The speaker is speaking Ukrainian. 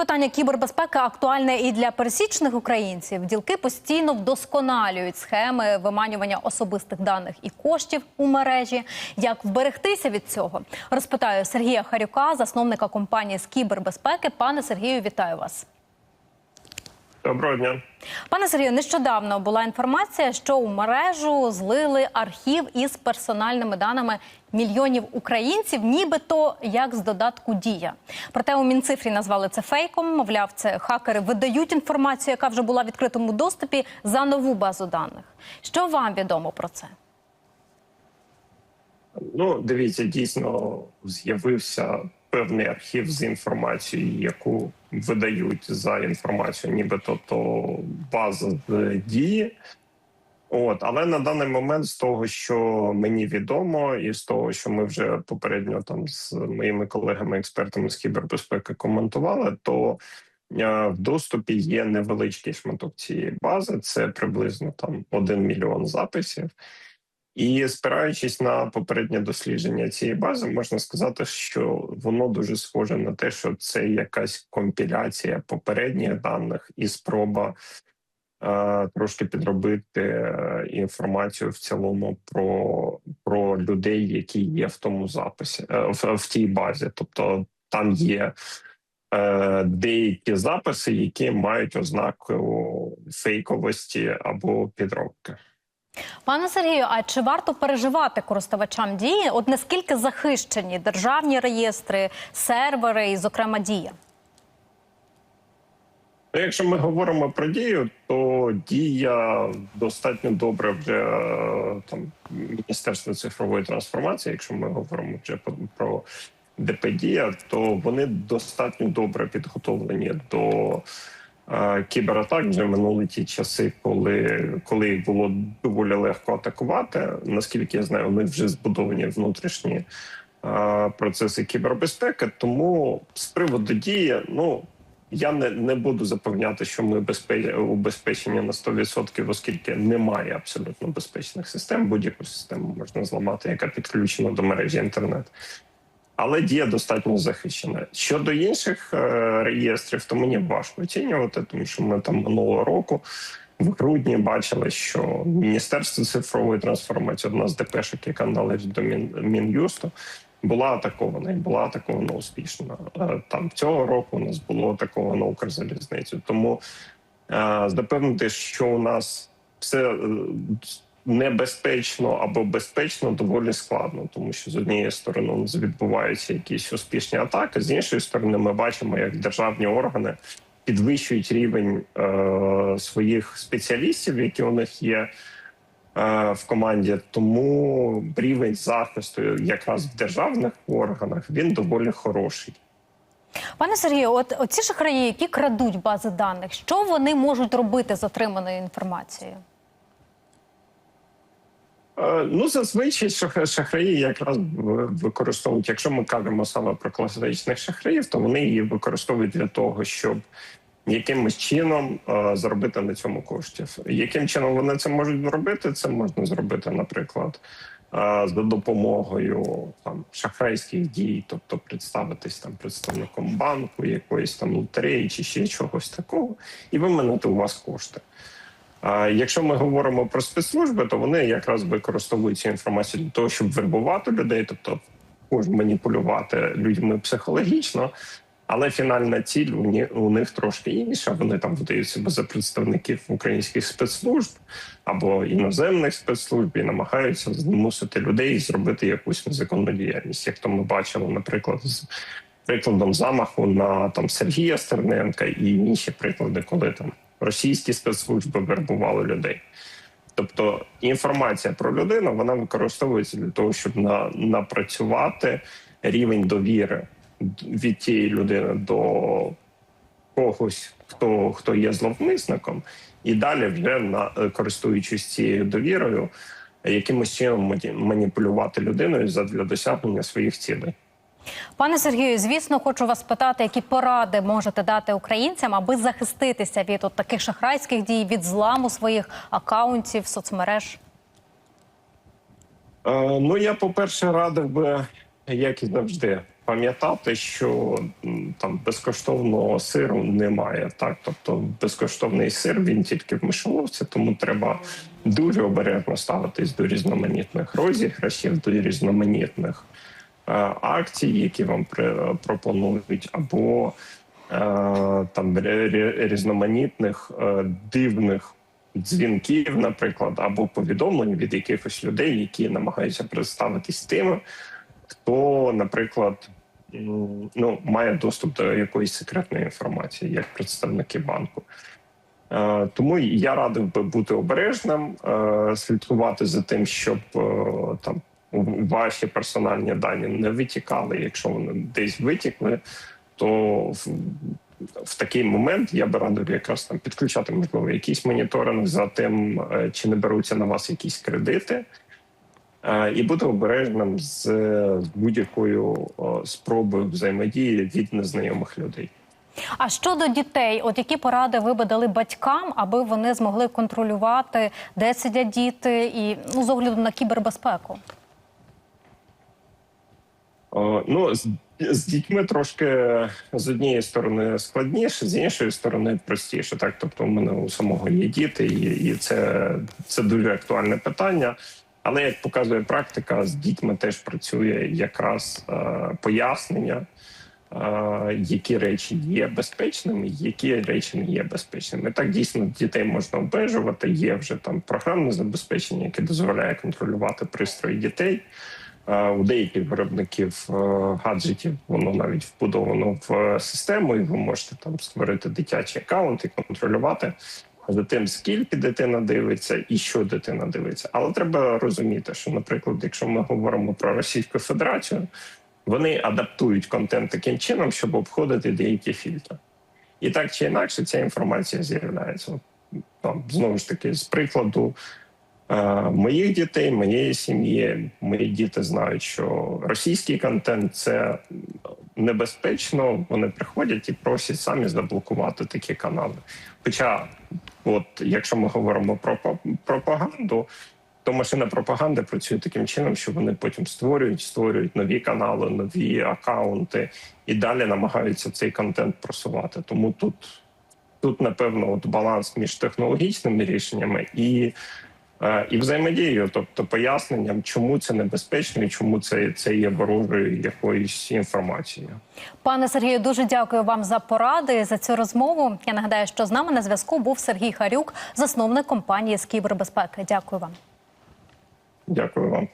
Питання кібербезпеки актуальне і для пересічних українців. Ділки постійно вдосконалюють схеми виманювання особистих даних і коштів у мережі. Як вберегтися від цього? Розпитаю Сергія Харюка, засновника компанії з кібербезпеки. Пане Сергію, вітаю вас. Доброго дня. Пане Сергію, нещодавно була інформація, що у мережу злили архів із персональними даними мільйонів українців, нібито як з додатку Дія. Проте у Мінцифрі назвали це фейком. Мовляв, це хакери видають інформацію, яка вже була в відкритому доступі за нову базу даних. Що вам відомо про це? Ну, дивіться, дійсно з'явився певний архів з інформацією, яку видають за інформацію, нібито то база дії. От, але на даний момент, з того, що мені відомо, і з того, що ми вже попередньо там з моїми колегами-експертами з кібербезпеки коментували, то е, в доступі є невеличкий шматок цієї бази. Це приблизно там 1 мільйон записів. І спираючись на попереднє дослідження цієї бази, можна сказати, що воно дуже схоже на те, що це якась компіляція попередніх даних і спроба е, трошки підробити е, інформацію в цілому про, про людей, які є в тому записі, е, в, в тій базі. Тобто там є е, деякі записи, які мають ознаку фейковості або підробки. Пане Сергію, а чи варто переживати користувачам дії? От наскільки захищені державні реєстри, сервери і, зокрема, дія? Ну, Якщо ми говоримо про дію, то дія достатньо добре вже е, там Міністерство цифрової трансформації. Якщо ми говоримо вже про ДП Дія, то вони достатньо добре підготовлені до кібератак. Вже минули ті часи, коли, коли їх було доволі легко атакувати. Наскільки я знаю, у вже збудовані внутрішні процеси кібербезпеки. Тому з приводу дії, ну. Я не, не буду запевняти, що ми безпе... убезпечені на 100%, оскільки немає абсолютно безпечних систем. Будь-яку систему можна зламати, яка підключена до мережі інтернет. Але дія достатньо захищена. Щодо інших е, реєстрів, то мені важко оцінювати, тому що ми там минулого року в грудні бачили, що Міністерство цифрової трансформації, одна з ДПшок, яка належить до Мін... Мін'юсту, була атакована і була атакована успішно. Е, Там цього року у нас було атаковано Укрзалізницю. Тому е, запевнити, що у нас все небезпечно або безпечно доволі складно, тому що з однієї сторони відбуваються якісь успішні атаки, з іншої сторони, ми бачимо, як державні органи підвищують рівень е, своїх спеціалістів, які у них є е, в команді. Тому рівень захисту, якраз в державних органах, він доволі хороший. Пане Сергію, от оці шахраї, які крадуть бази даних, що вони можуть робити з отриманою інформацією? Е, Ну, зазвичай шахраї якраз використовують. Якщо ми кажемо саме про класичних шахраїв, то вони її використовують для того, щоб якимось чином е, заробити на цьому коштів. Яким чином вони це можуть зробити? Це можна зробити, наприклад, е, за допомогою там шахрайських дій, тобто представитись там представником банку, якоїсь там лотереї чи ще чогось такого, і виманити у вас кошти. А якщо ми говоримо про спецслужби, то вони якраз використовують цю інформацію для того, щоб вербувати людей, тобто можуть маніпулювати людьми психологічно. Але фінальна ціль у них трошки інша. Вони там видають себе за представників українських спецслужб або іноземних спецслужб і намагаються змусити людей зробити якусь незаконну діяльність. Як то ми бачили, наприклад, з прикладом замаху на там Сергія Стерненка і інші приклади, коли там російські спецслужби вербували людей. Тобто інформація про людину вона використовується для того, щоб на, напрацювати рівень довіри від тієї людини до когось, хто, хто є зловмисником, і далі, вже на користуючись цією довірою, якимось чином маніпулювати людиною задля досягнення своїх цілей. Пане Сергію, звісно, хочу вас питати, які поради можете дати українцям, аби захиститися від от таких шахрайських дій, від зламу своїх акаунтів, соцмереж. Е, ну, я, по-перше, радив би, як і завжди, пам'ятати, що там безкоштовного сиру немає. Так, тобто безкоштовний сир він тільки в мишоловці, тому треба дуже обережно ставитись до різноманітних розіграшів, до різноманітних акцій, які вам пропонують, або е, там рі- рі- різноманітних е, дивних дзвінків, наприклад, або повідомлень від якихось людей, які намагаються представитись тими, хто, наприклад, ну, має доступ до якоїсь секретної інформації, як представники банку. Е, Тому я радив би бути обережним, е, слідкувати за тим, щоб е, там ваші персональні дані не витікали. Якщо вони десь витікли, то в, такий момент я би радив якраз там підключати можливо якийсь моніторинг за тим, е, чи не беруться на вас якісь кредити. Е, І бути обережним з, з будь-якою спробою взаємодії від незнайомих людей. А щодо дітей, от які поради ви би дали батькам, аби вони змогли контролювати, де сидять діти, і ну з огляду на кібербезпеку? О, Ну, з, з дітьми трошки з однієї сторони складніше, з іншої сторони простіше. Так, тобто, у мене у самого є діти, і, і це, це дуже актуальне питання. Але як показує практика, з дітьми теж працює якраз е, пояснення, е, які речі є безпечними, які речі не є безпечними. Так дійсно дітей можна обмежувати. Є вже там програмне забезпечення, яке дозволяє контролювати пристрої дітей. Е, У деяких виробників е, гаджетів воно навіть вбудовано в е, систему, і ви можете там створити дитячий аккаунт і контролювати за тим, скільки дитина дивиться і що дитина дивиться. Але треба розуміти, що, наприклад, якщо ми говоримо про Російську Федерацію, вони адаптують контент таким чином, щоб обходити деякі фільтри. І так чи інакше, ця інформація з'являється. Там, знову ж таки, з прикладу моїх дітей, моєї сім'ї, мої діти знають, що російський контент це небезпечно. Вони приходять і просять самі заблокувати такі канали. Хоча, от якщо ми говоримо про пропаганду, то машина пропаганди працює таким чином, що вони потім створюють, створюють нові канали, нові акаунти і далі намагаються цей контент просувати. Тому тут, тут напевно, от баланс між технологічними рішеннями і, е, і взаємодією, тобто поясненням, чому це небезпечно і чому це, це є ворожою якоюсь інформацією. Пане Сергію, дуже дякую вам за поради за цю розмову. Я нагадаю, що з нами на зв'язку був Сергій Харюк, засновник компанії з кібербезпеки. Дякую вам. Дякую вам.